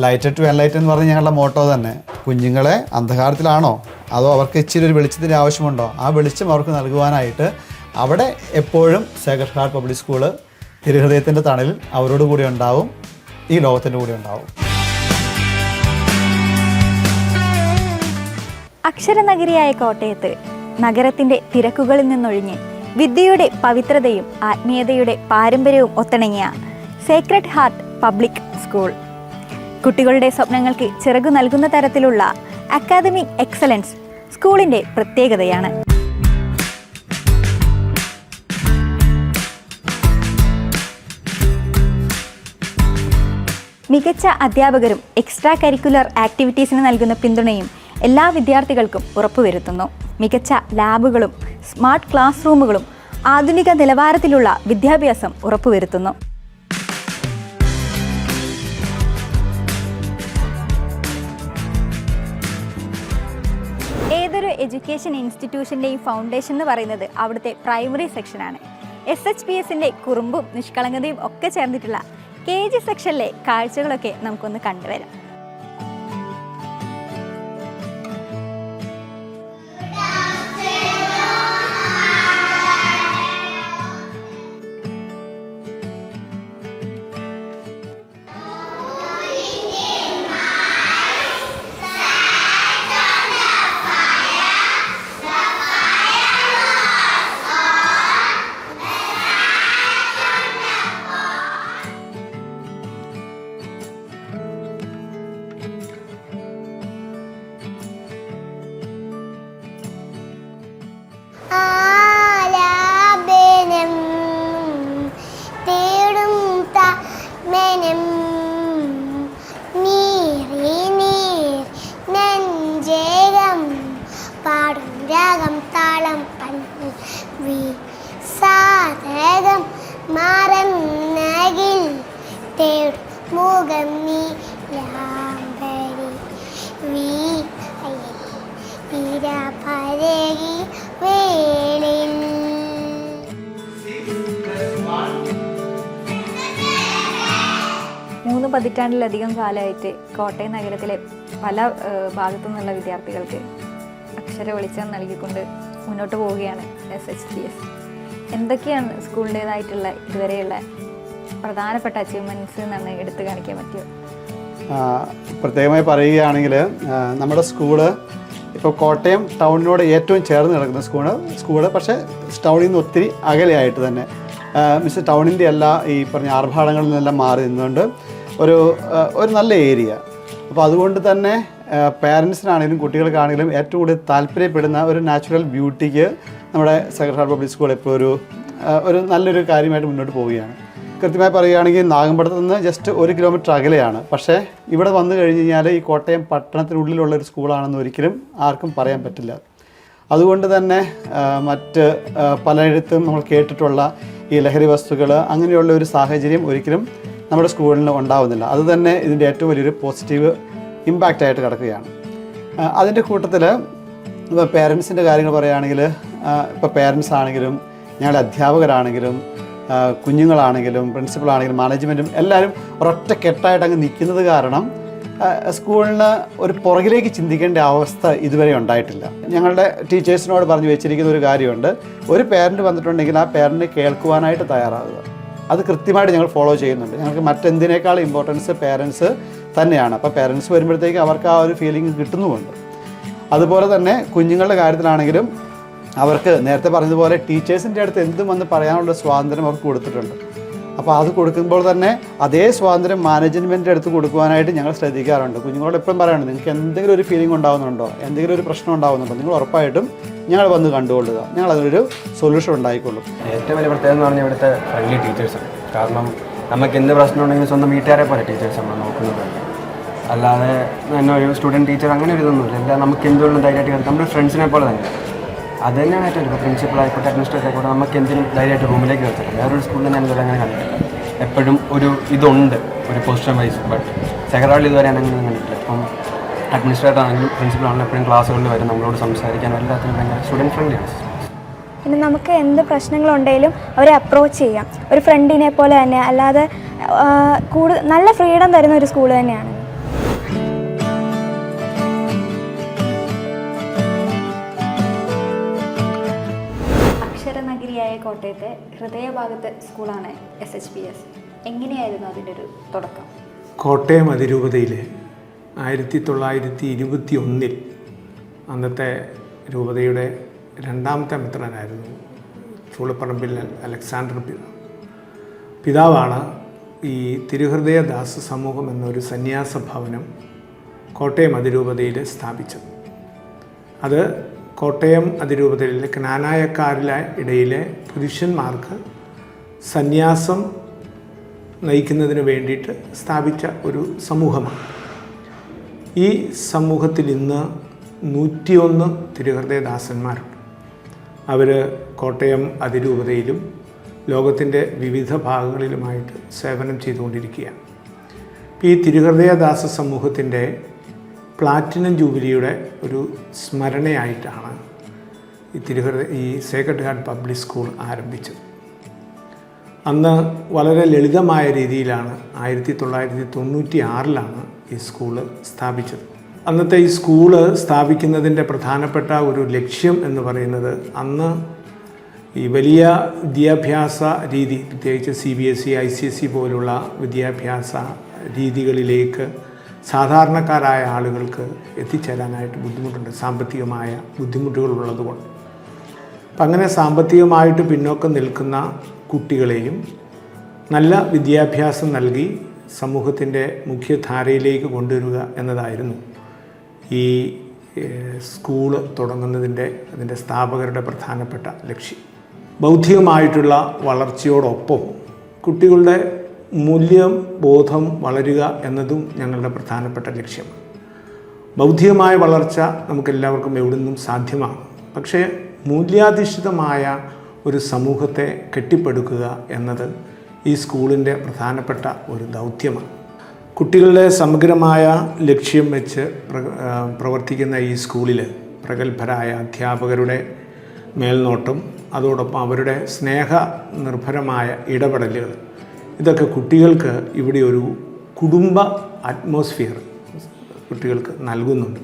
Light to Enlight എന്ന് പറഞ്ഞ ഞങ്ങളുടെ മോട്ടോ തന്നെ. കുഞ്ഞുങ്ങളെ അന്ധകാരത്തിലാണോ? അതോ അവർക്ക് ഇച്ചിരി ഒരു വെളിച്ചത്തിന്റെ ആവശ്യമുണ്ടോ? ആ വെളിച്ചം അവർക്ക് നൽകുവാനായിട്ട് അവിടെ എപ്പോഴും സേക്രഡ് ഹാർട്ട് പബ്ലിക് സ്കൂൾ തിരുഹൃദയത്തിന്റെ തണലിൽ അവരോട് കൂടി ഉണ്ടാവും. ഈ ലോകത്തിന്റെ കൂടി ഉണ്ടാവും. അക്ഷരനഗരിയായ കോട്ടയത്ത് നഗരത്തിന്റെ തിരക്കുകളിൽ നിന്നൊഴിഞ്ഞ് വിദ്യയുടെ പവിത്രതയും ആത്മീയതയുടെ പാരമ്പര്യവും ഒത്തിണങ്ങിയ സേക്രഡ് ഹാർട്ട് പബ്ലിക് സ്കൂൾ കുട്ടികളുടെ സ്വപ്നങ്ങൾക്ക് ചിറകു നൽകുന്ന തരത്തിലുള്ള അക്കാദമിക് എക്സലൻസ് സ്കൂളിന്റെ പ്രത്യേകതയാണ്. മികച്ച അധ്യാപകരും എക്സ്ട്രാ കരിക്കുലർ ആക്ടിവിറ്റീസിന് നൽകുന്ന പിന്തുണയും എല്ലാ വിദ്യാർത്ഥികൾക്കും ഉറപ്പുവരുത്തുന്നു. മികച്ച ലാബുകളും സ്മാർട്ട് ക്ലാസ് റൂമുകളും ആധുനിക നിലവാരത്തിലുള്ള വിദ്യാഭ്യാസം ഉറപ്പുവരുത്തുന്നു. ഏതൊരു എഡ്യൂക്കേഷൻ ഇൻസ്റ്റിറ്റ്യൂഷന്റെയും ഫൗണ്ടേഷൻ എന്ന് പറയുന്നത് അവിടുത്തെ പ്രൈമറി സെക്ഷനാണ്. എസ് എച്ച് പി എസിന്റെ കുറുമ്പും നിഷ്കളങ്കതയും ഒക്കെ ചേർന്നിട്ടുള്ള കെ ജി സെക്ഷനിലെ കാഴ്ചകളൊക്കെ നമുക്കൊന്ന് കണ്ടുവരാം. മൂന്ന് പതിറ്റാണ്ടിലധികം കാലമായിട്ട് കോട്ടയം നഗരത്തിലെ പല ഭാഗത്തു നിന്നുള്ള വിദ്യാർത്ഥികൾക്ക് അക്ഷര വെളിച്ചം നൽകിക്കൊണ്ട് മുന്നോട്ട് പോവുകയാണ് എസ് എച്ച് ഡി എസ് എന്തൊക്കെയാണ് സ്കൂളിന്റേതായിട്ടുള്ള ഇതുവരെയുള്ള പ്രധാനപ്പെട്ട അച്ചീവ്മെന്റ്സ് എന്നാണ് എടുത്തു കാണിക്കാൻ പറ്റുമോ? ആ, പ്രത്യേകമായി പറയുകയാണെങ്കിൽ നമ്മുടെ സ്കൂൾ ഇപ്പോൾ കോട്ടയം ടൗണിനോട് ഏറ്റവും ചേർന്ന് കിടക്കുന്ന സ്കൂൾ സ്കൂൾ പക്ഷേ ടൗണിൽ നിന്ന് ഒത്തിരി അകലെയായിട്ട് തന്നെ. മിസ് ടൗണിന്റെ എല്ലാ ഈ പറഞ്ഞ ആർഭാടങ്ങളിൽ നിന്നെല്ലാം മാറി നിന്നുകൊണ്ട് ഒരു ഒരു നല്ല ഏരിയ. അപ്പോൾ അതുകൊണ്ട് തന്നെ പാരൻസിനാണെങ്കിലും കുട്ടികൾക്കാണെങ്കിലും ഏറ്റവും കൂടുതൽ താല്പര്യപ്പെടുന്ന ഒരു നാച്ചുറൽ ബ്യൂട്ടിക്ക് നമ്മുടെ സെക്രട്ടറി പബ്ലിക് സ്കൂൾ ഇപ്പോൾ ഒരു ഒരു നല്ലൊരു കാര്യമായിട്ട് മുന്നോട്ട് പോവുകയാണ്. കൃത്യമായി പറയുകയാണെങ്കിൽ നാഗമ്പടത്ത് നിന്ന് ജസ്റ്റ് ഒരു കിലോമീറ്റർ അകലെയാണ്. പക്ഷേ ഇവിടെ വന്നു കഴിഞ്ഞ് കഴിഞ്ഞാൽ ഈ കോട്ടയം പട്ടണത്തിനുള്ളിലുള്ള ഒരു സ്കൂളാണെന്ന് ഒരിക്കലും ആർക്കും പറയാൻ പറ്റില്ല. അതുകൊണ്ട് തന്നെ മറ്റ് പലയിടത്തും നമ്മൾ കേട്ടിട്ടുള്ള ഈ ലഹരി വസ്തുക്കൾ അങ്ങനെയുള്ള ഒരു സാഹചര്യം ഒരിക്കലും നമ്മുടെ സ്കൂളിന് ഉണ്ടാവുന്നില്ല. അത് തന്നെ ഇതിന്റെ ഏറ്റവും വലിയൊരു പോസിറ്റീവ് ഇമ്പാക്റ്റ് ആയിട്ട് കിടക്കുകയാണ്. അതിന്റെ കൂട്ടത്തിൽ ഇപ്പോൾ പേരൻസിന്റെ കാര്യങ്ങൾ പറയുകയാണെങ്കിൽ ഇപ്പോൾ പേരൻസ് ആണെങ്കിലും ഞങ്ങളുടെ അധ്യാപകരാണെങ്കിലും കുഞ്ഞുങ്ങളാണെങ്കിലും പ്രിൻസിപ്പളാണെങ്കിലും മാനേജ്മെന്റും എല്ലാവരും ഒരൊറ്റ കെട്ടായിട്ട് അങ്ങ് നിൽക്കുന്നത് കാരണം സ്കൂളിന് ഒരു പുറകിലേക്ക് ചിന്തിക്കേണ്ട അവസ്ഥ ഇതുവരെ ഉണ്ടായിട്ടില്ല. ഞങ്ങളുടെ ടീച്ചേഴ്സിനോട് പറഞ്ഞു വെച്ചിരിക്കുന്ന ഒരു കാര്യമുണ്ട്. ഒരു പേരന്റ് വന്നിട്ടുണ്ടെങ്കിൽ ആ പേരന്റ് കേൾക്കുവാനായിട്ട് തയ്യാറാവുക. അത് കൃത്യമായിട്ട് ഞങ്ങൾ ഫോളോ ചെയ്യുന്നുണ്ട്. ഞങ്ങൾക്ക് മറ്റെന്തിനേക്കാൾ ഇമ്പോർട്ടൻസ് പേരൻസ് തന്നെയാണ്. അപ്പോൾ പേരൻസ് വരുമ്പോഴത്തേക്ക് അവർക്ക് ആ ഒരു ഫീലിംഗ് കിട്ടുന്നുമുണ്ട്. അതുപോലെ തന്നെ കുഞ്ഞുങ്ങളുടെ കാര്യത്തിലാണെങ്കിലും അവർക്ക് നേരത്തെ പറഞ്ഞതുപോലെ ടീച്ചേഴ്സിന്റെ അടുത്ത് എന്തും വന്ന് പറയാനുള്ള സ്വാതന്ത്ര്യം അവർക്ക് കൊടുത്തിട്ടുണ്ട്. അപ്പോൾ അത് കൊടുക്കുമ്പോൾ തന്നെ അതേ സ്വാതന്ത്ര്യം മാനേജ്മെന്റിന്റെ അടുത്ത് കൊടുക്കുവാനായിട്ട് ഞങ്ങൾ ശ്രദ്ധിക്കാറുണ്ട്. കുഞ്ഞുങ്ങളോട് എപ്പോഴും പറയാറുണ്ട് നിങ്ങൾക്ക് എന്തെങ്കിലും ഒരു ഫീലിംഗ് ഉണ്ടാകുന്നുണ്ടോ എന്തെങ്കിലും ഒരു പ്രശ്നം ഉണ്ടാകുന്നുണ്ടോ നിങ്ങൾ ഉറപ്പായിട്ടും ഞങ്ങൾ വന്ന് കണ്ടുകൊള്ളുക. ഞങ്ങൾ അതിനൊരു സൊല്യൂഷൻ ഉണ്ടായിക്കൊള്ളും. ഏറ്റവും വലിയ പ്രത്യേകത എന്ന് പറഞ്ഞാൽ ഇവിടുത്തെ ഫ്രണ്ട്ലി ടീച്ചേഴ്സാണ് കാരണം നമുക്ക് എന്ത് പ്രശ്നം ഉണ്ടെങ്കിലും സ്വന്തം വീട്ടുകാരെ പോലെ ടീച്ചേഴ്സ് നമ്മൾ നോക്കുന്നത്. അല്ലാതെ തന്നെ ഒരു സ്റ്റുഡന്റ് ടീച്ചർ അങ്ങനെ ഒരു ഇതൊന്നുമില്ല. എല്ലാം നമുക്ക് എന്തുകൊണ്ടും ധൈര്യമായിട്ട് നമ്മുടെ ഫ്രണ്ട്സിനെ പോലെ തന്നെ. അത് തന്നെയാണ് ഏറ്റവും ഇപ്പോൾ പ്രിൻസിപ്പൾ ആയിക്കോട്ടെ അഡ്മിനിസ്ട്രേറ്റർ ആയിക്കോട്ടെ നമുക്ക് എന്തിനും ധൈര്യമായിട്ട് റൂമിലേക്ക് കയറത്തില്ല വേറൊരു സ്കൂളിൽ ഞാൻ ഇതുവരെ അങ്ങനെ കണ്ടിട്ടില്ല. എപ്പോഴും ഒരു ഇതുണ്ട് ഒരു പൊസിഷൻ വൈസ് ബട്ട് സെക്രട്ടറി ഇതുവരെ അങ്ങനെ കണ്ടിട്ടില്ല. അപ്പം അഡ്മിനിസ്ട്രേറ്റർ ആണെങ്കിലും പ്രിൻസിപ്പൾ ആണെങ്കിലും എപ്പോഴും ക്ലാസ്സുകളിൽ വരും നമ്മളോട് സംസാരിക്കാൻ എല്ലാത്തിനും ഭയങ്കര സ്റ്റുഡന്റ് ഫ്രണ്ട്ലിയാണ് പിന്നെ നമുക്ക് എന്ത് പ്രശ്നങ്ങളുണ്ടെങ്കിലും അവരെ അപ്രോച്ച് ചെയ്യാം. ഒരു ഫ്രണ്ടിനെ പോലെ തന്നെ അല്ലാതെ കൂടുതൽ നല്ല ഫ്രീഡം തരുന്ന ഒരു സ്കൂൾ തന്നെയാണ്. കോട്ടയത്തെ ഹൃദയഭാഗത്തെ സ്കൂളാണ് എസ് എച്ച് പി എസ് എങ്ങനെയായിരുന്നു അതിന്റെ ഒരു തുടക്കം? കോട്ടയം അതിരൂപതയിലെ ആയിരത്തി തൊള്ളായിരത്തി ഇരുപത്തി ഒന്നിൽ അന്നത്തെ രൂപതയുടെ രണ്ടാമത്തെ മിത്രനായിരുന്നു ചൂളപ്പറമ്പിൽ അലക്സാണ്ടർ പിതാവ് പിതാവാണ് ഈ തിരുഹൃദയദാസ സമൂഹം എന്നൊരു സന്യാസ ഭവനം കോട്ടയം അതിരൂപതയിൽ സ്ഥാപിച്ചത്. അത് കോട്ടയം അതിരൂപതയിലെ ക്നാനായക്കാരിലെ ഇടയിലെ പുരുഷന്മാർക്ക് സന്യാസം നയിക്കുന്നതിന് വേണ്ടിയിട്ട് സ്ഥാപിച്ച ഒരു സമൂഹമാണ്. ഈ സമൂഹത്തിൽ ഇന്ന് നൂറ്റിയൊന്ന് തിരുഹൃദയദാസന്മാരുണ്ട്. അവർ കോട്ടയം അതിരൂപതയിലും ലോകത്തിന്റെ വിവിധ ഭാഗങ്ങളിലുമായിട്ട് സേവനം ചെയ്തുകൊണ്ടിരിക്കുകയാണ്. ഈ തിരുഹൃദയദാസ സമൂഹത്തിന്റെ പ്ലാറ്റിനം ജൂബിലിയുടെ ഒരു സ്മരണയായിട്ടാണ് ഈ തിരുഹൃദ ഈ സേക്രഡ് ഹാർട്ട് പബ്ലിക് സ്കൂൾ ആരംഭിച്ചത് അന്ന് വളരെ ലളിതമായ രീതിയിലാണ് ആയിരത്തി തൊള്ളായിരത്തി തൊണ്ണൂറ്റി ആറിലാണ് ഈ സ്കൂൾ സ്ഥാപിച്ചത്. അന്നത്തെ ഈ സ്കൂൾ സ്ഥാപിക്കുന്നതിന്റെ പ്രധാനപ്പെട്ട ഒരു ലക്ഷ്യം എന്ന് പറയുന്നത് അന്ന് ഈ വലിയ വിദ്യാഭ്യാസ രീതി പ്രത്യേകിച്ച് C B S E I C S E പോലുള്ള വിദ്യാഭ്യാസ രീതികളിലേക്ക് സാധാരണക്കാരായ ആളുകൾക്ക് എത്തിച്ചേരാനായിട്ട് ബുദ്ധിമുട്ടുണ്ട് സാമ്പത്തികമായ ബുദ്ധിമുട്ടുകൾ ഉള്ളതുകൊണ്ട്. അപ്പം അങ്ങനെ സാമ്പത്തികമായിട്ട് പിന്നോക്കം നിൽക്കുന്ന കുട്ടികളെയും നല്ല വിദ്യാഭ്യാസം നൽകി സമൂഹത്തിന്റെ മുഖ്യധാരയിലേക്ക് കൊണ്ടുവരിക എന്നതായിരുന്നു ഈ സ്കൂൾ തുടങ്ങുന്നതിന്റെ അതിന്റെ സ്ഥാപകരുടെ പ്രധാനപ്പെട്ട ലക്ഷ്യം. ബൗദ്ധികമായിട്ടുള്ള വളർച്ചയോടൊപ്പം കുട്ടികളുടെ മൂല്യബോധം വളരുക എന്നതും ഞങ്ങളുടെ പ്രധാനപ്പെട്ട ലക്ഷ്യമാണ് ബൗദ്ധികമായ വളർച്ച നമുക്കെല്ലാവർക്കും നിന്നും സാധ്യമാണ് പക്ഷേ മൂല്യാധിഷ്ഠിതമായ ഒരു സമൂഹത്തെ കെട്ടിപ്പടുക്കുക എന്നത് ഈ സ്കൂളിന്റെ പ്രധാനപ്പെട്ട ഒരു ദൗത്യമാണ്. കുട്ടികളുടെ സമഗ്രമായ ലക്ഷ്യം വെച്ച് പ്ര- പ്രവർത്തിക്കുന്ന ഈ സ്കൂളിൽ പ്രഗത്ഭരായ അധ്യാപകരുടെ മേൽനോട്ടം അതോടൊപ്പം അവരുടെ സ്നേഹ നിർഭരമായ ഇടപെടലുകൾ. ഇതൊക്കെ കുട്ടികൾക്ക് ഇവിടെ ഒരു കുടുംബ അറ്റ്മോസ്ഫിയർ കുട്ടികൾക്ക് നൽകുന്നുണ്ട്.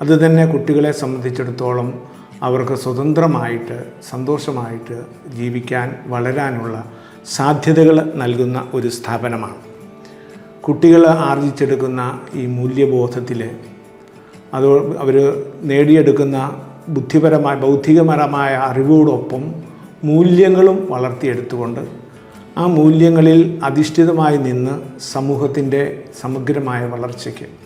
അത് തന്നെ കുട്ടികളെ സംബന്ധിച്ചിടത്തോളം അവർക്ക് സ്വതന്ത്രമായിട്ട് സന്തോഷമായിട്ട് ജീവിക്കാൻ വളരാനുള്ള സാധ്യതകൾ നൽകുന്ന ഒരു സ്ഥാപനമാണ്. കുട്ടികൾ ആർജിച്ചെടുക്കുന്ന ഈ മൂല്യബോധത്തിൽ അത് അവർ നേടിയെടുക്കുന്ന ബുദ്ധിപരമായ ബൗദ്ധികപരമായ അറിവോടൊപ്പം മൂല്യങ്ങളും വളർത്തിയെടുത്തുകൊണ്ട് ആ മൂല്യങ്ങളിൽ അധിഷ്ഠിതമായി നിന്ന് സമൂഹത്തിന്റെ സമഗ്രമായ വളർച്ചയ്ക്ക്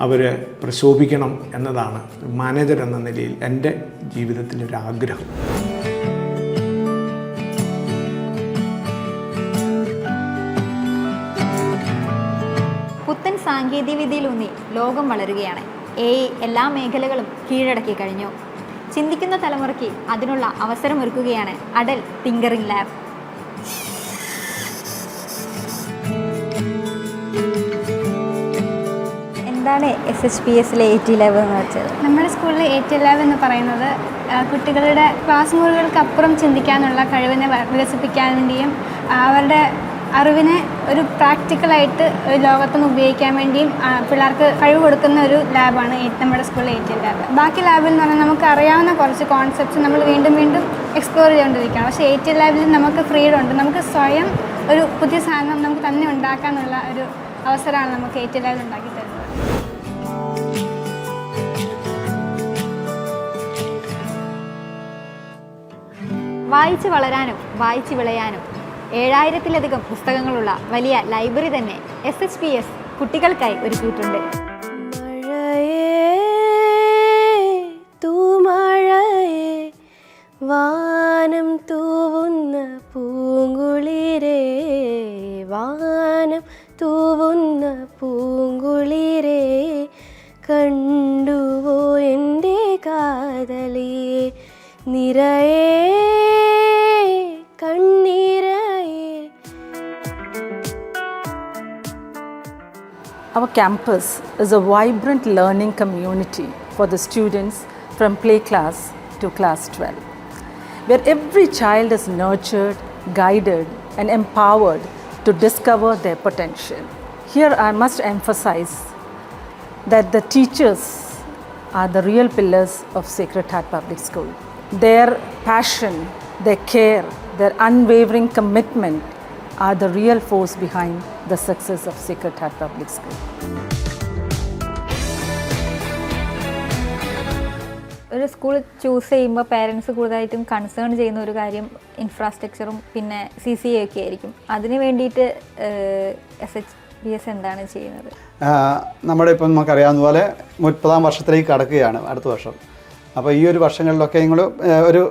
അവർ പ്രശോഭിക്കണം എന്നതാണ് മാനേജർ എന്ന നിലയിൽ എന്റെ ജീവിതത്തിലൊരാഗ്രഹം പുത്തൻ സാങ്കേതികവിദ്യയിലൂന്നി ലോകം വളരുകയാണ്. എ എല്ലാ മേഖലകളും കീഴടക്കി കഴിഞ്ഞു. ചിന്തിക്കുന്ന തലമുറയ്ക്ക് അതിനുള്ള അവസരമൊരുക്കുകയാണ് അടൽ തിങ്കറിംഗ് ലാബ്. എന്താണ് എസ് എച്ച് പി എസിലെ എയ്റ്റി ലാബ് എന്ന് വെച്ചത്. നമ്മുടെ സ്കൂളിലെ എയ്റ്റി ലാബ് എന്ന് പറയുന്നത് കുട്ടികളുടെ ക്ലാസ് മുറികൾക്ക് അപ്പുറം ചിന്തിക്കാനുള്ള കഴിവിനെ വികസിപ്പിക്കാൻ വേണ്ടിയും അവരുടെ അറിവിനെ ഒരു പ്രാക്ടിക്കലായിട്ട് ഒരു ലോകത്തുനിന്ന് ഉപയോഗിക്കാൻ വേണ്ടിയും പിള്ളേർക്ക് കഴിവ് കൊടുക്കുന്ന ഒരു ലാബാണ് നമ്മുടെ സ്കൂളിലെ ഏറ്റവും ലാബ് ബാക്കി ലാബിൽ എന്ന് പറഞ്ഞാൽ നമുക്ക് അറിയാവുന്ന കുറച്ച് കോൺസെപ്റ്റ്സ് നമ്മൾ വീണ്ടും വീണ്ടും എക്സ്പ്ലോർ ചെയ്തുകൊണ്ടിരിക്കുകയാണ്. പക്ഷേ ഏറ്റവും ലാബിൽ നമുക്ക് ഫ്രീഡം ഉണ്ട്. നമുക്ക് സ്വയം ഒരു പുതിയ സാധനം നമുക്ക് തന്നെ ഉണ്ടാക്കാനുള്ള ഒരു അവസരമാണ് നമുക്ക് ഏറ്റവും ലാബിൽ ഉണ്ടാക്കി വായിച്ച് വളരാനും വായിച്ച് വിളയാനും. ഏഴായിരത്തിലധികം പുസ്തകങ്ങളുള്ള വലിയ ലൈബ്രറി തന്നെ എസ് എച്ച് പി എസ് കുട്ടികൾക്കായി ഒരുക്കിയിട്ടുണ്ട്. വാനം തൂവുന്ന campus is a vibrant learning community for the students from play class to class 12. where every child is nurtured, guided, and empowered to discover their potential. Here, I must emphasize that the teachers are the real pillars of Sacred Heart Public School. Their passion, their care, their unwavering commitment are the real force behind the success of Sacred Heart Public School. ഒരു school choose ചെയ്യുമ്പോൾ parents കൂടുതലായിട്ടും concern ചെയ്യുന്ന ഒരു കാര്യം ഇൻഫ്രാസ്ട്രക്ചറും പിന്നെ C C A ഒക്കെ ആയിരിക്കും. അതിന് വേണ്ടിയിട്ട് എസ് എച്ച് ബി എസ് എന്താണ് ചെയ്യുന്നത്? ആ, നമ്മുടെ ഇപ്പം നമുക്കറിയാവുന്ന പോലെ മുപ്പതാം വർഷത്തിലേക്ക് കടക്കുകയാണ് അടുത്ത വർഷം. അപ്പോൾ ഈ ഒരു വർഷങ്ങളിലൊക്കെ നിങ്ങൾ ഒരു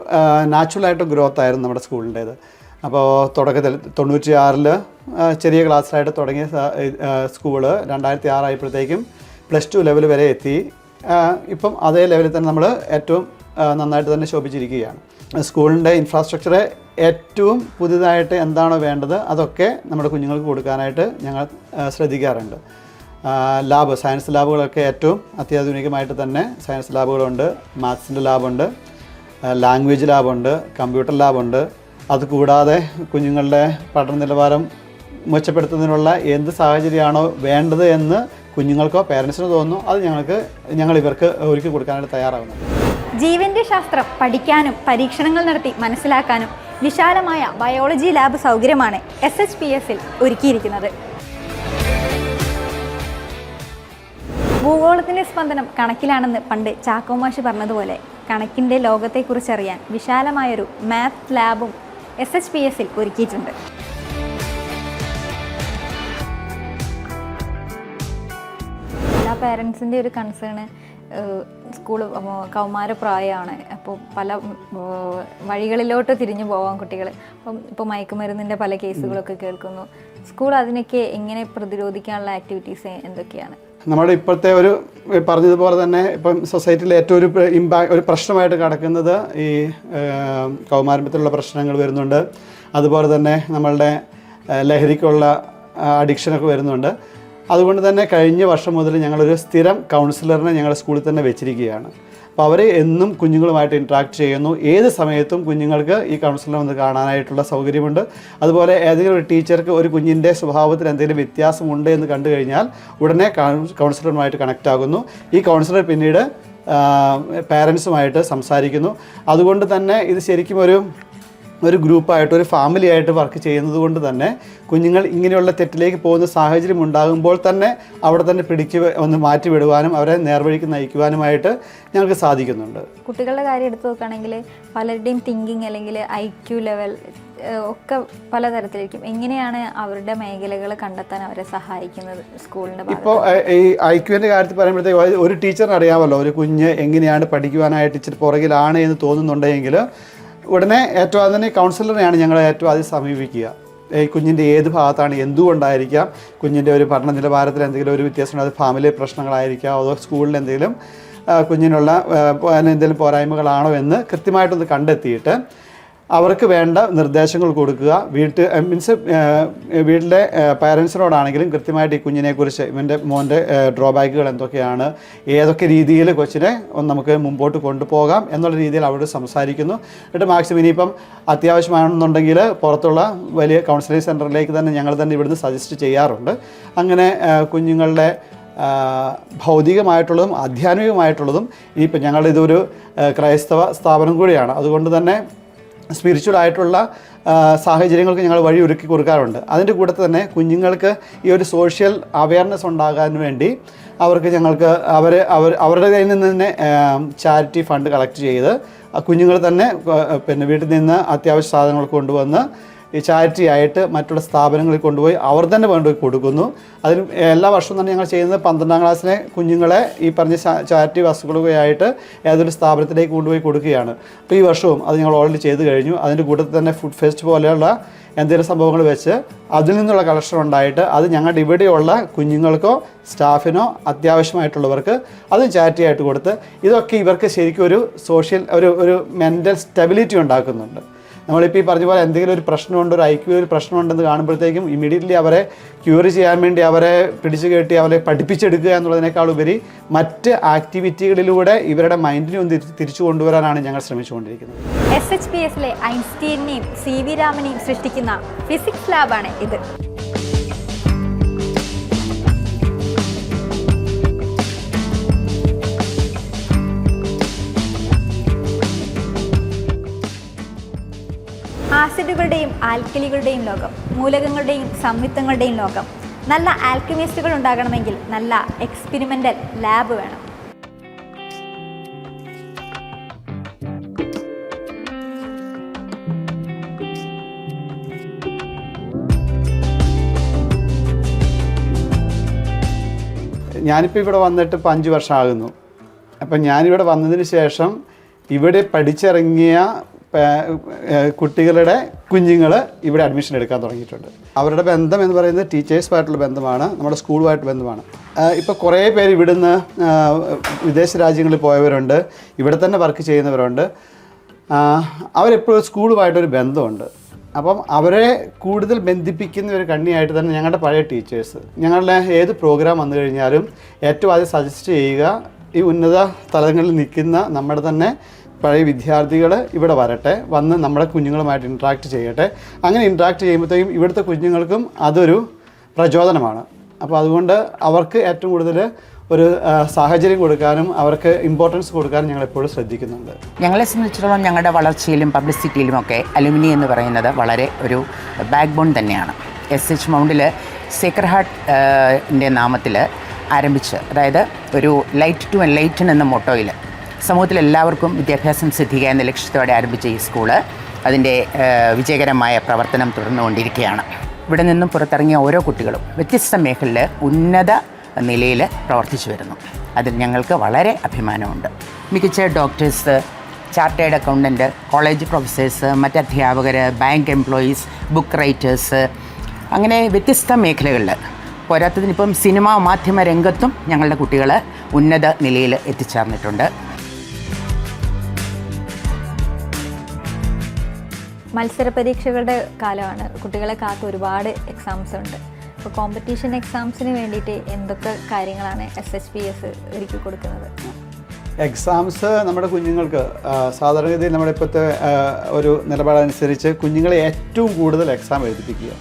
നാച്ചുറലായിട്ട് ഗ്രോത്ത് ആയിരുന്നു നമ്മുടെ സ്കൂളിന്റേത് അപ്പോൾ തുടക്കത്തിൽ തൊണ്ണൂറ്റി ആറിൽ ചെറിയ ക്ലാസ്സിലായിട്ട് തുടങ്ങിയ സ്കൂൾ രണ്ടായിരത്തി ആറായപ്പോഴത്തേക്കും പ്ലസ് ടു ലെവൽ വരെ എത്തി. ഇപ്പം അതേ ലെവലിൽ തന്നെ നമ്മൾ ഏറ്റവും നന്നായിട്ട് തന്നെ ശോഭിച്ചിരിക്കുകയാണ്. സ്കൂളിന്റെ ഇൻഫ്രാസ്ട്രക്ചർ ഏറ്റവും പുതിയതായിട്ട് എന്താണോ വേണ്ടത് അതൊക്കെ നമ്മുടെ കുഞ്ഞുങ്ങൾക്ക് കൊടുക്കാനായിട്ട് ഞങ്ങൾ ശ്രദ്ധിക്കാറുണ്ട്. ലാബ് സയൻസ് ലാബുകളൊക്കെ ഏറ്റവും അത്യാധുനികമായിട്ട് തന്നെ സയൻസ് ലാബുകളുണ്ട് മാത്സിന്റെ ലാബുണ്ട് ലാംഗ്വേജ് ലാബുണ്ട് കമ്പ്യൂട്ടർ ലാബുണ്ട് അതുകൂടാതെ കുഞ്ഞുങ്ങളുടെ പഠന നിലവാരം മെച്ചപ്പെടുത്തുന്നതിനുള്ള എന്ത് സാഹചര്യമാണോ വേണ്ടത് എന്ന് കുഞ്ഞുങ്ങൾക്കോ പേരൻസിനോ തോന്നുന്നു. അത് ഞങ്ങൾക്ക് ഞങ്ങൾ ഇവർക്ക് ഒരുക്കി കൊടുക്കാനായിട്ട് തയ്യാറാകുന്നുണ്ട് ജീവന്റെ ശാസ്ത്രം പഠിക്കാനും പരീക്ഷണങ്ങൾ നടത്തി മനസ്സിലാക്കാനും വിശാലമായ ബയോളജി ലാബ് സൗകര്യമാണ് എസ് എച്ച് പി എസിൽ ഒരുക്കിയിരിക്കുന്നത്. ഭൂഗോളത്തിന്റെ സ്പന്ദനം കണക്കിലാണെന്ന് പണ്ട് ചാക്കോമാഷ് പറഞ്ഞതുപോലെ കണക്കിന്റെ ലോകത്തെക്കുറിച്ചറിയാൻ വിശാലമായൊരു മാത്സ് ലാബും എസ് എച്ച് പി എസിൽ ഒരുക്കിയിട്ടുണ്ട്. എല്ലാ പേരൻസിന്റെ ഒരു കൺസേണ് സ്കൂൾ കൗമാര കൗമാരപ്രായമാണ് അപ്പോൾ പല വഴികളിലോട്ട് തിരിഞ്ഞു പോവാൻ കുട്ടികൾ അപ്പം ഇപ്പോൾ മയക്കുമരുന്നിന്റെ പല കേസുകളൊക്കെ കേൾക്കുന്നു. സ്കൂൾ അതിനൊക്കെ എങ്ങനെ പ്രതിരോധിക്കാനുള്ള ആക്ടിവിറ്റീസ് എന്തൊക്കെയാണ്? നമ്മുടെ ഇപ്പോഴത്തെ ഒരു പറഞ്ഞതുപോലെ തന്നെ ഇപ്പം സൊസൈറ്റിയിൽ ഏറ്റവും ഒരു ഇമ്പാക്ട് ഒരു പ്രശ്നമായിട്ട് കിടക്കുന്നത് ഈ കൗമാരത്തിലുള്ള പ്രശ്നങ്ങൾ വരുന്നുണ്ട്. അതുപോലെ തന്നെ നമ്മളുടെ ലഹരിക്കുള്ള അഡിക്ഷനൊക്കെ വരുന്നുണ്ട്. അതുകൊണ്ട് തന്നെ കഴിഞ്ഞ വർഷം മുതൽ ഞങ്ങളൊരു സ്ഥിരം കൗൺസിലറിനെ ഞങ്ങളുടെ സ്കൂളിൽ തന്നെ വെച്ചിരിക്കുകയാണ്. അപ്പോൾ അവർ എന്നും കുഞ്ഞുങ്ങളുമായിട്ട് ഇൻട്രാക്ട് ചെയ്യുന്നു. ഏത് സമയത്തും കുഞ്ഞുങ്ങൾക്ക് ഈ കൗൺസിലർ വന്ന് കാണാനായിട്ടുള്ള സൗകര്യമുണ്ട്. അതുപോലെ ഏതെങ്കിലും ഒരു ടീച്ചർക്ക് ഒരു കുഞ്ഞിന്റെ സ്വഭാവത്തിൽ എന്തെങ്കിലും വ്യത്യാസമുണ്ട് എന്ന് കണ്ടു കഴിഞ്ഞാൽ ഉടനെ കൗൺസിലറുമായിട്ട് കണക്റ്റ് ആകുന്നു. ഈ കൗൺസിലർ പിന്നീട് പാരൻസുമായിട്ട് സംസാരിക്കുന്നു. അതുകൊണ്ട് തന്നെ ഇത് ശരിക്കും ഒരു ഒരു ഗ്രൂപ്പായിട്ട് ഒരു ഫാമിലി ആയിട്ട് വർക്ക് ചെയ്യുന്നത് കൊണ്ട് തന്നെ കുഞ്ഞുങ്ങൾ ഇങ്ങനെയുള്ള തെറ്റിലേക്ക് പോകുന്ന സാഹചര്യം ഉണ്ടാകുമ്പോൾ തന്നെ അവിടെ തന്നെ പിടിച്ച് ഒന്ന് മാറ്റി വിടുവാനും അവരെ നേർവഴിക്ക് നയിക്കുവാനുമായിട്ട് ഞങ്ങൾക്ക് സാധിക്കുന്നുണ്ട്. കുട്ടികളുടെ കാര്യം എടുത്തു നോക്കുകയാണെങ്കിൽ പലരുടെയും തിങ്കിങ് അല്ലെങ്കിൽ ഐ ക്യു ലെവൽ ഒക്കെ പലതരത്തിലിരിക്കും എങ്ങനെയാണ് അവരുടെ മേഖലകൾ കണ്ടെത്താൻ അവരെ സഹായിക്കുന്നത് സ്കൂളിന്റെ ഇപ്പോൾ ഈ ഐ ക്യുവിന്റെ കാര്യത്തിൽ പറയുമ്പോഴത്തേക്ക് ഒരു ടീച്ചറിന് അറിയാമല്ലോ ഒരു കുഞ്ഞ് എങ്ങനെയാണ് പഠിക്കുവാനായിട്ട് ഇച്ചിരി പുറകിലാണ് എന്ന് തോന്നുന്നുണ്ടെങ്കിൽ ഉടനെ ഏറ്റവും ആദ്യം കൗൺസിലറിനെയാണ് ഞങ്ങൾ ഏറ്റവും ആദ്യം സമീപിക്കുക. ഈ കുഞ്ഞിന്റെ ഏത് ഭാഗത്താണ് എന്തുകൊണ്ടായിരിക്കാം കുഞ്ഞിന്റെ ഒരു പഠന നിലവാരത്തിൽ എന്തെങ്കിലും ഒരു വ്യത്യാസം അത് ഫാമിലി പ്രശ്നങ്ങളായിരിക്കാം അതോ സ്കൂളിൽ എന്തെങ്കിലും കുഞ്ഞിനുള്ള എന്തെങ്കിലും പോരായ്മകളാണോ എന്ന് കൃത്യമായിട്ടൊന്ന് കണ്ടെത്തിയിട്ട് അവർക്ക് വേണ്ട നിർദ്ദേശങ്ങൾ കൊടുക്കുക. വീട്ട് മീൻസ് വീട്ടിലെ പാരൻസിനോടാണെങ്കിലും കൃത്യമായിട്ട് ഈ കുഞ്ഞിനെക്കുറിച്ച് ഇവന്റെ മോന്റെ ഡ്രോബാക്കുകൾ എന്തൊക്കെയാണ് ഏതൊക്കെ രീതിയിൽ കൊച്ചിനെ നമുക്ക് മുമ്പോട്ട് കൊണ്ടുപോകാം എന്നുള്ള രീതിയിൽ അവരോട് സംസാരിക്കുന്നു. എന്നിട്ട് മാക്സിമം ഇനിയിപ്പം അത്യാവശ്യമാണെന്നുണ്ടെങ്കിൽ പുറത്തുള്ള വലിയ കൗൺസിലിംഗ് സെന്ററിലേക്ക് തന്നെ ഞങ്ങൾ തന്നെ ഇവിടുന്ന് സജസ്റ്റ് ചെയ്യാറുണ്ട്. അങ്ങനെ കുഞ്ഞുങ്ങളുടെ ഭൗതികമായിട്ടുള്ളതും ആധ്യാത്മികമായിട്ടുള്ളതും ഇനിയിപ്പോൾ ഞങ്ങളിതൊരു ക്രൈസ്തവ സ്ഥാപനം കൂടിയാണ്. അതുകൊണ്ട് തന്നെ സ്പിരിച്വൽ ആയിട്ടുള്ള സാഹചര്യങ്ങൾക്ക് ഞങ്ങൾ വഴി ഒരുക്കി കൊടുക്കാറുണ്ട്. അതിന്റെ കൂടെ തന്നെ കുഞ്ഞുങ്ങൾക്ക് ഈ ഒരു സോഷ്യൽ അവയർനെസ് ഉണ്ടാകാൻ വേണ്ടി അവർക്ക് ഞങ്ങൾക്ക് അവർ അവർ അവരുടെ കയ്യിൽ നിന്ന് തന്നെ ചാരിറ്റി ഫണ്ട് കളക്ട് ചെയ്ത് കുഞ്ഞുങ്ങൾ തന്നെ പിന്നെ വീട്ടിൽ നിന്ന് അത്യാവശ്യ സാധനങ്ങൾ കൊണ്ടുവന്ന് ഈ ചാരിറ്റി ആയിട്ട് മറ്റുള്ള സ്ഥാപനങ്ങളിൽ കൊണ്ടുപോയി അവർ തന്നെ കൊണ്ടുപോയി കൊടുക്കുന്നു. അതിന് എല്ലാ വർഷവും തന്നെ ഞങ്ങൾ ചെയ്യുന്നത് പന്ത്രണ്ടാം ക്ലാസ്സിലെ കുഞ്ഞുങ്ങളെ ഈ പറഞ്ഞ ചാരിറ്റി വസ്തുക്കളുമായിട്ട് ഏതൊരു സ്ഥാപനത്തിലേക്ക് കൊണ്ടുപോയി കൊടുക്കുകയാണ്. അപ്പോൾ ഈ വർഷവും അത് ഞങ്ങൾ ഓൾറെഡി ചെയ്ത് കഴിഞ്ഞു. അതിന്റെ കൂട്ടത്തിൽ തന്നെ ഫുഡ് ഫെസ്റ്റ് പോലെയുള്ള എന്തെങ്കിലും സംഭവങ്ങൾ വെച്ച് അതിൽ നിന്നുള്ള കളക്ഷൻ ഉണ്ടായിട്ട് അത് ഞങ്ങളുടെ ഇവിടെയുള്ള കുഞ്ഞുങ്ങൾക്കോ സ്റ്റാഫിനോ അത്യാവശ്യമായിട്ടുള്ളവർക്ക് അതും ചാരിറ്റി ആയിട്ട് കൊടുത്ത് ഇതൊക്കെ ഇവർക്ക് ശരിക്കും ഒരു സോഷ്യൽ ഒരു ഒരു മെന്റൽ സ്റ്റെബിലിറ്റി ഉണ്ടാക്കുന്നുണ്ട്. നമ്മളിപ്പോൾ ഈ പറഞ്ഞ പോലെ എന്തെങ്കിലും ഒരു പ്രശ്നമുണ്ട് ഒരു ഐക്യു ഒരു പ്രശ്നമുണ്ടെന്ന് കാണുമ്പോഴത്തേക്കും ഇമീഡിയറ്റ്ലി അവരെ ക്യൂർ ചെയ്യാൻ വേണ്ടി അവരെ പിടിച്ചു കയറ്റി അവരെ പഠിപ്പിച്ചെടുക്കുക എന്നുള്ളതിനേക്കാൾ ഉപരി മറ്റ് ആക്ടിവിറ്റികളിലൂടെ ഇവരുടെ മൈൻഡിനെ ഒന്ന് തിരിച്ചു കൊണ്ടുവരാനാണ് ഞങ്ങൾ ശ്രമിച്ചുകൊണ്ടിരിക്കുന്നത്. എസ് എച്ച് പി എസിലെ ഐൻസ്റ്റീനെയും സി വി രാമനെയും സൃഷ്ടിക്കുന്ന ഫിസിക്സ് ലാബാണ് ഇത്. ആസിഡുകളുടെയും ആൽക്കലികളുടെയും ലോകം മൂലകങ്ങളുടെയും സംയുക്തങ്ങളുടെയും ലോകം. നല്ല ആൽക്കമിസ്റ്റുകൾ ഉണ്ടാകണമെങ്കിൽ നല്ല എക്സ്പെരിമെന്റൽ ലാബ് വേണം. ഞാനിപ്പോൾ ഇവിടെ വന്നിട്ട് ഇപ്പോൾ അഞ്ച് വർഷമാകുന്നു. അപ്പം ഞാനിവിടെ വന്നതിന് ശേഷം ഇവിടെ പഠിച്ചിറങ്ങിയ കുട്ടികളുടെ കുഞ്ഞുങ്ങൾ ഇവിടെ അഡ്മിഷൻ എടുക്കാൻ തുടങ്ങിയിട്ടുണ്ട്. അവരുടെ ബന്ധം എന്ന് പറയുന്നത് ടീച്ചേഴ്സുമായിട്ടുള്ള ബന്ധമാണ് നമ്മുടെ സ്കൂളുമായിട്ട് ബന്ധമാണ്. ഇപ്പോൾ കുറേ പേര് ഇവിടുന്ന് വിദേശ രാജ്യങ്ങളിൽ പോയവരുണ്ട് ഇവിടെ തന്നെ വർക്ക് ചെയ്യുന്നവരുണ്ട്. അവരെപ്പോഴും സ്കൂളുമായിട്ടൊരു ബന്ധമുണ്ട്. അപ്പം അവരെ കൂടുതൽ ബന്ധിപ്പിക്കുന്ന ഒരു കണ്ണിയായിട്ട് തന്നെ ഞങ്ങളുടെ പഴയ ടീച്ചേഴ്സ് ഞങ്ങളുടെ ഏത് പ്രോഗ്രാം വന്നു കഴിഞ്ഞാലും ഏറ്റവും ആദ്യം സജസ്റ്റ് ചെയ്യുക ഈ ഉന്നത തലങ്ങളിൽ നിൽക്കുന്ന നമ്മുടെ തന്നെ പഴയ വിദ്യാർത്ഥികൾ ഇവിടെ വരട്ടെ വന്ന് നമ്മുടെ കുഞ്ഞുങ്ങളുമായിട്ട് ഇൻട്രാക്ട് ചെയ്യട്ടെ. അങ്ങനെ ഇൻട്രാക്ട് ചെയ്യുമ്പോഴത്തേക്കും ഇവിടുത്തെ കുഞ്ഞുങ്ങൾക്കും അതൊരു പ്രചോദനമാണ്. അപ്പോൾ അതുകൊണ്ട് അവർക്ക് ഏറ്റവും കൂടുതൽ ഒരു സാഹചര്യം കൊടുക്കാനും അവർക്ക് ഇമ്പോർട്ടൻസ് കൊടുക്കാനും ഞങ്ങൾ എപ്പോഴും ശ്രദ്ധിക്കുന്നുണ്ട്. ഞങ്ങളെ സംബന്ധിച്ചിടത്തോളം ഞങ്ങളുടെ വളർച്ചയിലും പബ്ലിസിറ്റിയിലും ഒക്കെ അലുമിനി എന്ന് പറയുന്നത് വളരെ ഒരു ബാക്ക് ബോൺ തന്നെയാണ് എസ് എച്ച് മൗണ്ടിൽ സേക്കർ ഹാർട്ടിന്റെ നാമത്തിൽ ആരംഭിച്ച് അതായത് ഒരു ലൈറ്റ് ടു ലൈറ്റൻ എന്ന മോട്ടോയിൽ സമൂഹത്തിൽ എല്ലാവർക്കും വിദ്യാഭ്യാസം സിദ്ധിക്കുക എന്ന ലക്ഷ്യത്തോടെ ആരംഭിച്ച ഈ സ്കൂൾ അതിന്റെ വിജയകരമായ പ്രവർത്തനം തുടർന്നുകൊണ്ടിരിക്കുകയാണ്. ഇവിടെ നിന്നും പുറത്തിറങ്ങിയ ഓരോ കുട്ടികളും വ്യത്യസ്ത മേഖലയിൽ ഉന്നത നിലയിൽ പ്രവർത്തിച്ചു വരുന്നു. അതിൽ ഞങ്ങൾക്ക് വളരെ അഭിമാനമുണ്ട്. മികച്ച doctors chartered accountant college professors മറ്റ് അധ്യാപകർ ബാങ്ക് എംപ്ലോയീസ് ബുക്ക് റൈറ്റേഴ്സ് അങ്ങനെ വ്യത്യസ്ത മേഖലകളിൽ പോരാത്തതിനിപ്പം സിനിമാ മാധ്യമ രംഗത്തും ഞങ്ങളുടെ കുട്ടികൾ ഉന്നത നിലയിൽ എത്തിച്ചേർന്നിട്ടുണ്ട്. മത്സര പരീക്ഷകളുടെ കാലമാണ്. കുട്ടികളെ കാത്ത് ഒരുപാട് എക്സാംസ് ഉണ്ട്. അപ്പോൾ കോമ്പറ്റീഷൻ എക്സാംസിന് വേണ്ടിയിട്ട് എന്തൊക്കെ കാര്യങ്ങളാണ് എസ് എച്ച് പി എസ് ഒരുക്കി കൊടുക്കുന്നത്? എക്സാംസ് നമ്മുടെ കുഞ്ഞുങ്ങൾക്ക് സാധാരണഗതിയിൽ നമ്മുടെ ഇപ്പോഴത്തെ ഒരു നിലപാടനുസരിച്ച് കുഞ്ഞുങ്ങളെ ഏറ്റവും കൂടുതൽ എക്സാം എഴുതിപ്പിക്കുക.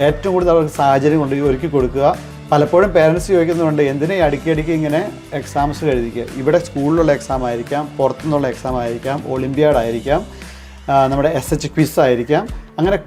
ഏറ്റവും കൂടുതൽ അവർക്ക് സാഹചര്യം കൊണ്ട് ഒരുക്കി കൊടുക്കുക. പലപ്പോഴും പേരൻസ് ചോദിക്കുന്നുണ്ട് എന്തിനാ അടുക്കിയടുക്കി അടുക്കി അടുക്കി ഇങ്ങനെ എക്സാംസ് എഴുതിക്കുക? ഇവിടെ സ്കൂളിലുള്ള എക്സാം ആയിരിക്കാം പുറത്തുനിന്നുള്ള എക്സാം ആയിരിക്കാം ഒളിമ്പ്യാഡ് ആയിരിക്കാം ആ, നമ്മുടെ എസ് എച്ച് ക്വിസ് ആയിരിക്കാം. അങ്ങനെ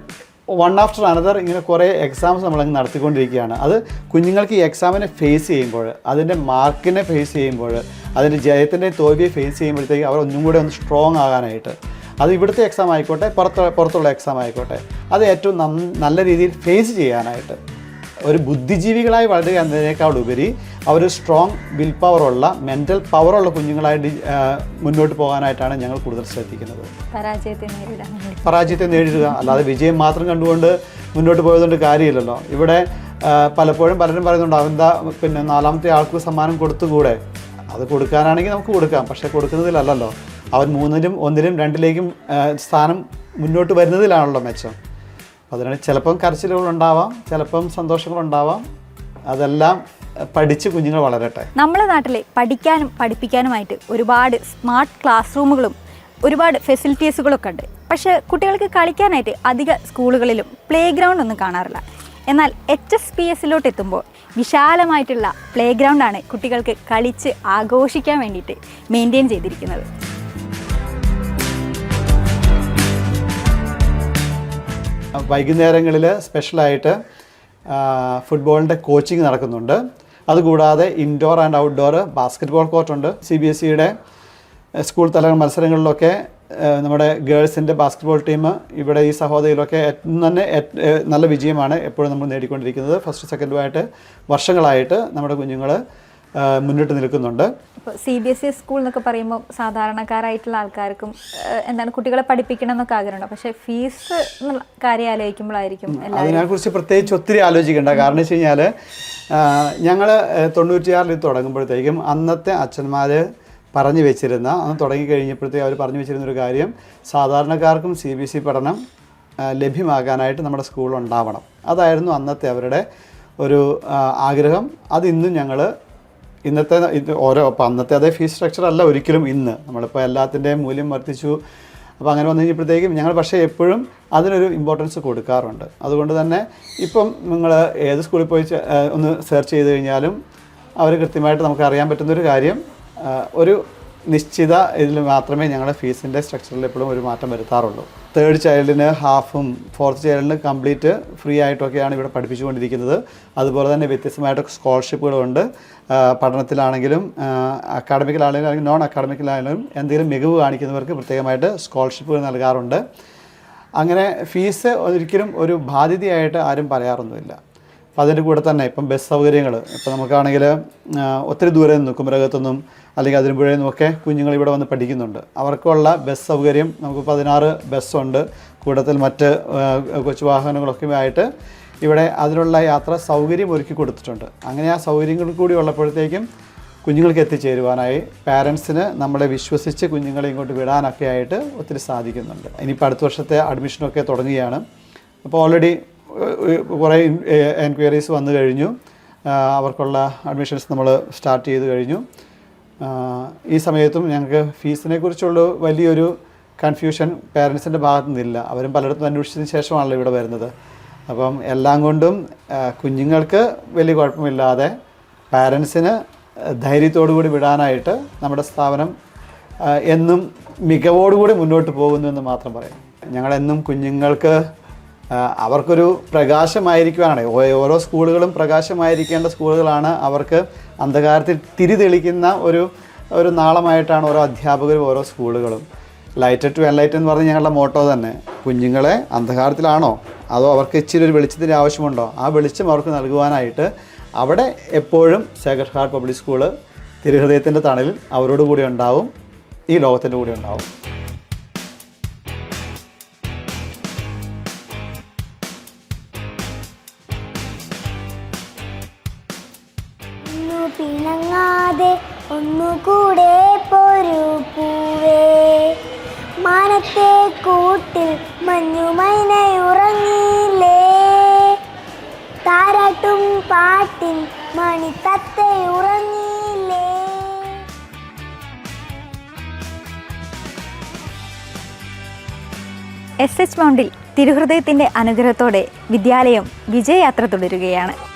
വൺ ആഫ്റ്റർ അനദർ ഇങ്ങനെ കുറേ എക്സാംസ് നമ്മളങ്ങ് നടത്തിക്കൊണ്ടിരിക്കുകയാണ്. അത് കുഞ്ഞുങ്ങൾക്ക് ഈ എക്സാമിനെ ഫേസ് ചെയ്യുമ്പോൾ അതിന്റെ മാർക്കിനെ ഫേസ് ചെയ്യുമ്പോൾ അതിന്റെ ജയത്തിന്റെ തോൽവിയെ ഫേസ് ചെയ്യുമ്പോഴത്തേക്ക് അവർ ഒന്നും കൂടെ ഒന്ന് സ്ട്രോങ് ആകാനായിട്ട്. അത് ഇവിടുത്തെ എക്സാം ആയിക്കോട്ടെ പുറത്ത് പുറത്തുള്ള എക്സാം ആയിക്കോട്ടെ. അത് ഏറ്റവും നല്ല രീതിയിൽ ഫേസ് ചെയ്യാനായിട്ട്. ഒരു ബുദ്ധിജീവികളായി വളരുക എന്നതിനേക്കാൾ ഉപരി അവർ സ്ട്രോങ് വിൽ പവറുള്ള മെന്റൽ പവറുള്ള കുഞ്ഞുങ്ങളായിട്ട് മുന്നോട്ട് പോകാനായിട്ടാണ് ഞങ്ങൾ കൂടുതൽ ശ്രദ്ധിക്കുന്നത്. പരാജയത്തെ നേരിടുക. അല്ലാതെ വിജയം മാത്രം കണ്ടുകൊണ്ട് മുന്നോട്ട് പോയതുകൊണ്ട് കാര്യമില്ലല്ലോ. ഇവിടെ പലപ്പോഴും പലരും പറയുന്നുണ്ട് അവന്താ പിന്നെ നാലാമത്തെ ആൾക്ക് സമ്മാനം കൊടുത്തുകൂടെ? അത് കൊടുക്കാനാണെങ്കിൽ നമുക്ക് കൊടുക്കാം. പക്ഷേ കൊടുക്കുന്നതിലല്ലല്ലോ. അവൻ മൂന്നിലും ഒന്നിലും രണ്ടിലേക്കും സ്ഥാനം മുന്നോട്ട് വരുന്നതിലാണല്ലോ മെച്ചം. അതിനാണ് ചിലപ്പം കരച്ചിലുകളുണ്ടാവാം ചിലപ്പം സന്തോഷങ്ങളുണ്ടാവാം. അതെല്ലാം പഠിച്ച് കുഞ്ഞുങ്ങൾ വളരട്ടെ. നമ്മുടെ നാട്ടിലെ പഠിക്കാനും പഠിപ്പിക്കാനുമായിട്ട് ഒരുപാട് സ്മാർട്ട് ക്ലാസ് റൂമുകളും ഒരുപാട് ഫെസിലിറ്റീസുകളൊക്കെ ഉണ്ട്. പക്ഷേ കുട്ടികൾക്ക് കളിക്കാനായിട്ട് അധിക സ്കൂളുകളിലും പ്ലേ ഗ്രൗണ്ട് ഒന്നും കാണാറില്ല. എന്നാൽ എച്ച് എസ് പി എസിലോട്ട് എത്തുമ്പോൾ വിശാലമായിട്ടുള്ള പ്ലേ ഗ്രൗണ്ടാണ് കുട്ടികൾക്ക് കളിച്ച് ആഘോഷിക്കാൻ വേണ്ടിയിട്ട് മെയിന്റെയിൻ ചെയ്തിരിക്കുന്നത്. വൈകുന്നേരങ്ങളിൽ സ്പെഷ്യലായിട്ട് ഫുട്ബോളിന്റെ കോച്ചിങ് നടക്കുന്നുണ്ട്. അതുകൂടാതെ ഇൻഡോർ ആൻഡ് ഔട്ട്ഡോർ ബാസ്ക്കറ്റ്ബോൾ കോർട്ടുണ്ട് സി ബി എസ് സിയുടെ സ്കൂൾ തല മത്സരങ്ങളിലൊക്കെ നമ്മുടെ ഗേൾസിന്റെ ബാസ്ക്കറ്റ്ബോൾ ടീം ഇവിടെ ഈ സഹോദരിയിലൊക്കെ തന്നെ നല്ല വിജയമാണ് എപ്പോഴും നമ്മൾ നേടിക്കൊണ്ടിരിക്കുന്നത്. ഫസ്റ്റ് സെക്കൻഡുമായിട്ട് വർഷങ്ങളായിട്ട് നമ്മുടെ കുഞ്ഞുങ്ങൾ മുന്നിട്ട് നിൽക്കുന്നുണ്ട്. C B S E school എന്നൊക്കെ പറയുമ്പോൾ സാധാരണക്കാരായിട്ടുള്ള ആൾക്കാർക്കും എന്താണ് കുട്ടികളെ പഠിപ്പിക്കണം എന്നൊക്കെ ആഗ്രഹമുണ്ട്. പക്ഷേ ഫീസ് കാര്യം ആലോചിക്കുമ്പോഴായിരിക്കും അതിനെക്കുറിച്ച് പ്രത്യേകിച്ച് ഒത്തിരി ആലോചിക്കേണ്ട. കാരണം വെച്ച് കഴിഞ്ഞാൽ ഞങ്ങൾ തൊണ്ണൂറ്റിയാറിൽ തുടങ്ങുമ്പോഴത്തേക്കും അന്നത്തെ അച്ഛന്മാർ പറഞ്ഞു വെച്ചിരുന്ന അന്ന് തുടങ്ങി കഴിഞ്ഞപ്പോഴത്തേക്ക് അവർ പറഞ്ഞു വെച്ചിരുന്ന ഒരു കാര്യം സാധാരണക്കാർക്കും സി ബി എസ് ഇ പഠനം ലഭ്യമാകാനായിട്ട് നമ്മുടെ സ്കൂൾ ഉണ്ടാവണം. അതായിരുന്നു അന്നത്തെ അവരുടെ ഒരു ആഗ്രഹം. അതിന്നും ഞങ്ങൾ ഇന്നത്തെ ഓരോ അപ്പോൾ അന്നത്തെ അതേ ഫീസ് സ്ട്രക്ചർ അല്ല ഒരിക്കലും ഇന്ന്. നമ്മളിപ്പോൾ എല്ലാത്തിന്റെയും മൂല്യം വർദ്ധിച്ചു. അപ്പോൾ അങ്ങനെ വന്നു കഴിഞ്ഞപ്പോഴത്തേക്കും ഞങ്ങൾ പക്ഷേ എപ്പോഴും അതിനൊരു ഇമ്പോർട്ടൻസ് കൊടുക്കാറുണ്ട്. അതുകൊണ്ട് തന്നെ ഇപ്പം നിങ്ങൾ ഏത് സ്കൂളിൽ പോയി ഒന്ന് സെർച്ച് ചെയ്ത് കഴിഞ്ഞാലും അവർ കൃത്യമായിട്ട് നമുക്ക് അറിയാൻ പറ്റുന്നൊരു കാര്യം ഒരു നിശ്ചിത ഇതിൽ മാത്രമേ ഞങ്ങളുടെ ഫീസിന്റെ സ്ട്രക്ചറിൽ എപ്പോഴും ഒരു മാറ്റം വരുത്താറുള്ളൂ. തേർഡ് ചൈൽഡിന് ഹാഫും ഫോർത്ത് ചൈൽഡിന് കംപ്ലീറ്റ് ഫ്രീ ആയിട്ടൊക്കെയാണ് ഇവിടെ പഠിപ്പിച്ചുകൊണ്ടിരിക്കുന്നത്. അതുപോലെ തന്നെ വ്യത്യസ്തമായിട്ട് സ്കോളർഷിപ്പുകളുണ്ട് പഠനത്തിലാണെങ്കിലും അക്കാഡമിക്കിലാണെങ്കിലും അല്ലെങ്കിൽ നോൺ അക്കാഡമിക്കിലാണെങ്കിലും എന്തെങ്കിലും മികവ് കാണിക്കുന്നവർക്ക് പ്രത്യേകമായിട്ട് സ്കോളർഷിപ്പുകൾ നൽകാറുണ്ട്. അങ്ങനെ ഫീസ് ഒരിക്കലും ഒരു ബാധ്യതയായിട്ട് ആരും പറയാറൊന്നുമില്ല. അപ്പോൾ അതിന്റെ കൂടെ തന്നെ ഇപ്പം ബസ് സൗകര്യങ്ങൾ ഇപ്പം നമുക്കാണെങ്കിൽ ഒത്തിരി ദൂരെ നിന്ന് കുമരകത്തുനിന്നും അല്ലെങ്കിൽ അതിരമ്പുഴയിൽ നിന്നൊക്കെ കുഞ്ഞുങ്ങൾ ഇവിടെ വന്ന് പഠിക്കുന്നുണ്ട്. അവർക്കുള്ള ബസ് സൗകര്യം നമുക്ക് പതിനാറ് ബസ്സുണ്ട് കൂടത്തിൽ മറ്റ് കൊച്ചു വാഹനങ്ങളൊക്കെ ആയിട്ട് ഇവിടെ അതിനുള്ള യാത്ര സൗകര്യം ഒരുക്കി കൊടുത്തിട്ടുണ്ട്. അങ്ങനെ ആ സൗകര്യങ്ങൾ കൂടി ഉള്ളപ്പോഴത്തേക്കും കുഞ്ഞുങ്ങൾക്ക് എത്തിച്ചേരുവാനായി പാരൻസിന് നമ്മളെ വിശ്വസിച്ച് കുഞ്ഞുങ്ങളെ ഇങ്ങോട്ട് വിടാനൊക്കെ ആയിട്ട് ഒത്തിരി സാധിക്കുന്നുണ്ട്. ഇനിയിപ്പോൾ അടുത്ത വർഷത്തെ അഡ്മിഷനൊക്കെ തുടങ്ങുകയാണ്. അപ്പോൾ ഓൾറെഡി കുറേ എൻക്വയറീസ് വന്നു കഴിഞ്ഞു. അവർക്കുള്ള അഡ്മിഷൻസ് നമ്മൾ സ്റ്റാർട്ട് ചെയ്ത് കഴിഞ്ഞു. ഈ സമയത്തും ഞങ്ങൾക്ക് ഫീസിനെ കുറിച്ചുള്ള വലിയൊരു കൺഫ്യൂഷൻ പേരൻസിന്റെ ഭാഗത്തു നിന്നില്ല അവരും പലയിടത്തും അന്വേഷിച്ചതിന് ശേഷമാണല്ലോ ഇവിടെ വരുന്നത്. അപ്പം എല്ലാം കൊണ്ടും കുഞ്ഞുങ്ങൾക്ക് വലിയ കുഴപ്പമില്ലാതെ പാരൻസിന് ധൈര്യത്തോടു കൂടി വിടാനായിട്ട് നമ്മുടെ സ്ഥാപനം എന്നും മികവോടുകൂടി മുന്നോട്ട് പോകുന്നു എന്ന് മാത്രം പറയാം. ഞങ്ങളെന്നും കുഞ്ഞുങ്ങൾക്ക് അവർക്കൊരു പ്രകാശമായിരിക്കുവാനാണ് ഓരോ സ്കൂളുകളും പ്രകാശമായിരിക്കേണ്ട സ്കൂളുകളാണ് അവർക്ക് അന്ധകാരത്തിൽ തിരി തെളിക്കുന്ന ഒരു ഒരു നാളമായിട്ടാണ് ഓരോ അധ്യാപകരും ഓരോ സ്കൂളുകളും. ലൈറ്റ് ടു എൻലൈറ്റ് എന്ന് പറഞ്ഞ് ഞങ്ങളുടെ മോട്ടോ തന്നെ. കുഞ്ഞുങ്ങളെ അന്ധകാരത്തിലാണോ? അതോ അവർക്ക് ഇച്ചിരി ഒരു വെളിച്ചത്തിന്റെ ആവശ്യമുണ്ടോ? ആ വെളിച്ചം അവർക്ക് നൽകുവാനായിട്ട് അവിടെ എപ്പോഴും സേക്രഡ് ഹാർട്ട് പബ്ലിക് സ്കൂൾ തിരുഹൃദയത്തിന്റെ തണലിൽ അവരോട് കൂടി ഉണ്ടാവും. ഈ ലോകത്തിന്റെ കൂടി ഉണ്ടാവും. ഒന്നു പിണങ്ങാതെ ഒന്നുകൂടെ പോരൂ പൂവേ. മാനത്തെ കൂട്ടിൽ മഞ്ഞുമൈനയുറങ്ങിയില്ലേ താരാട്ടും പാട്ടിൻ മണിത്തത്തയുറങ്ങിയില്ലേ എസ് എച്ച് മൗണ്ടിൽ തിരുഹൃദയത്തിന്റെ അനുഗ്രഹത്തോടെ വിദ്യാലയം വിജയയാത്ര തുടരുകയാണ്.